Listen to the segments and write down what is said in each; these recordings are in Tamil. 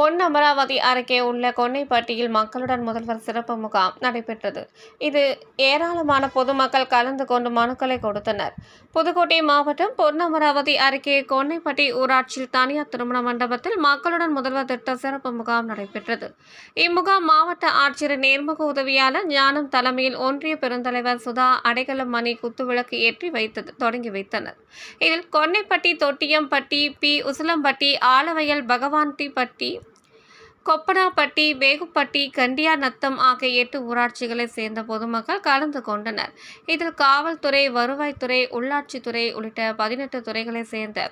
பொன் அமராவதி அருகே உள்ள கொன்னைப்பட்டியில் மக்களுடன் முதல்வர் சிறப்பு முகாம் நடைபெற்றது. இது ஏராளமான பொதுமக்கள் கலந்து கொண்டு மனுக்களை கொடுத்தனர். புதுக்கோட்டை மாவட்டம் பொன் அமராவதி அருகே கொன்னைப்பட்டி ஊராட்சியில் தனியார் திருமண மண்டபத்தில் மக்களுடன் முதல்வர் திட்ட சிறப்பு முகாம் நடைபெற்றது. இம்முகாம் மாவட்ட ஆட்சியர் நேர்முக உதவியாளர் ஞானம் தலைமையில் ஒன்றிய பெருந்தலைவர் சுதா அடைக்கலம் மணி குத்துவிளக்கு ஏற்றி வைத்தது தொடங்கி வைத்தனர். இதில் கொன்னைப்பட்டி தொட்டியம்பட்டி பி. உசிலம்பட்டி ஆலவயல் பகவான்டிப்பட்டி கொப்பனாப்பட்டி வேகுப்பட்டி கண்டியாநத்தம் ஆகிய எட்டு ஊராட்சிகளை சேர்ந்த பொதுமக்கள் கலந்து கொண்டனர். இதில் காவல்துறை வருவாய்த்துறை உள்ளாட்சித்துறை உள்ளிட்ட பதினெட்டு துறைகளை சேர்ந்த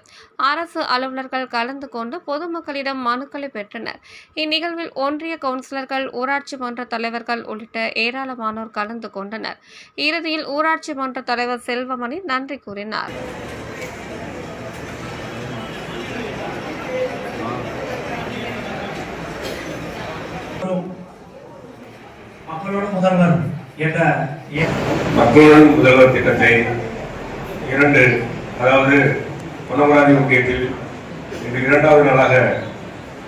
அரசு அலுவலர்கள் கலந்து கொண்டு பொதுமக்களிடம் மனுக்களை பெற்றனர். இந்நிகழ்வில் ஒன்றிய கவுன்சிலர்கள் ஊராட்சி மன்ற தலைவர்கள் உள்ளிட்ட ஏராளமானோர் கலந்து கொண்டனர். இறுதியில் ஊராட்சி மன்ற தலைவர் செல்வமணி நன்றி கூறினார் மற்றும் மக்களோட முதல்வர் என்ற மக்களுடன் முதல்வர் திட்டத்தை இரண்டு அதாவது பொன்னமராதி ஒன்றியத்தில் இன்று இரண்டாவது நாளாக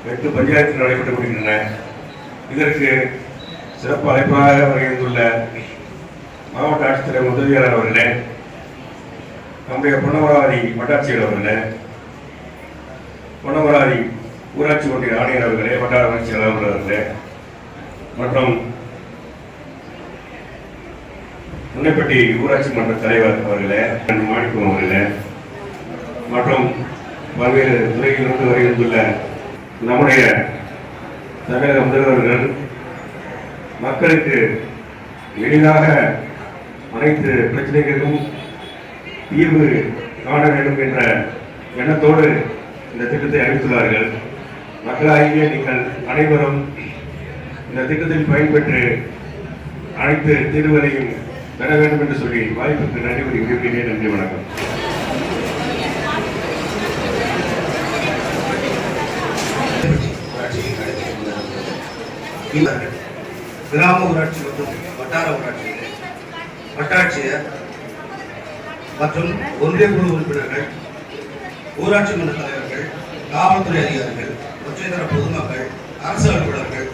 எட்டு பஞ்சாயத்து நடைபெற்று வருகின்றன இதற்கு சிறப்பு அழைப்பாக வருகின்றுள்ள மாவட்ட ஆட்சித்தலைவர் உதவியாளர் அவர்களே நம்முடைய பொன்னமராவதி வட்டாட்சியர் அவர்களே பொன்னமராதி ஊராட்சி ஒன்றிய ஆணையர் அவர்களே வட்டார வளர்ச்சியாளர் அவர்களே மற்றும் முன்னப்பட்டி ஊராட்சி மன்ற தலைவர் அவர்களே மாணிக்கம் அவர்களே மற்றும் பல்வேறு துறையிலிருந்து வருகின்றுள்ள நம்முடைய தமிழக முதல்வர்கள் மக்களுக்கு எளிதாக அனைத்து பிரச்சனைகளுக்கும் தீர்வு காண வேண்டும் என்ற எண்ணத்தோடு இந்த திட்டத்தை அறிவித்துள்ளார்கள். மக்களாகிய நீங்கள் அனைவரும் இந்த திட்டத்தில் பயன்பெற்று அனைத்து தீர்வுகளையும் பெற வேண்டும் என்று சொல்லி வாய்ப்புக்கு நன்றி கூறி நன்றி வணக்கம். கிராம ஊராட்சி மற்றும் வட்டார ஊராட்சியிலே வட்டாட்சியர் மற்றும் ஒன்றிய குழு உறுப்பினர்கள் ஊராட்சி மன்ற தலைவர்கள் காவல்துறை அதிகாரிகள் ஒற்றைத்தர பொதுமக்கள் அரசு அலுவலர்கள்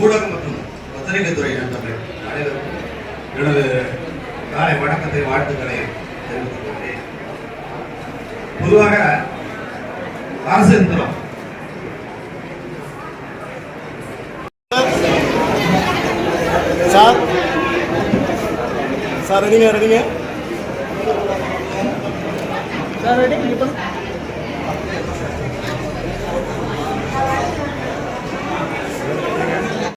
ஊடகம் மற்றும் பத்திரிகை துறை நண்பர்கள் அனைவருக்கும் எனது காலை வணக்கத்தை வாழ்த்துக்களை தெரிவித்துக் கொள்கிறேன். பொதுவாக அரசு எந்திரம். சார். சார் ரெடிங்க ரெடிங்க சார் ரெடி இப்போ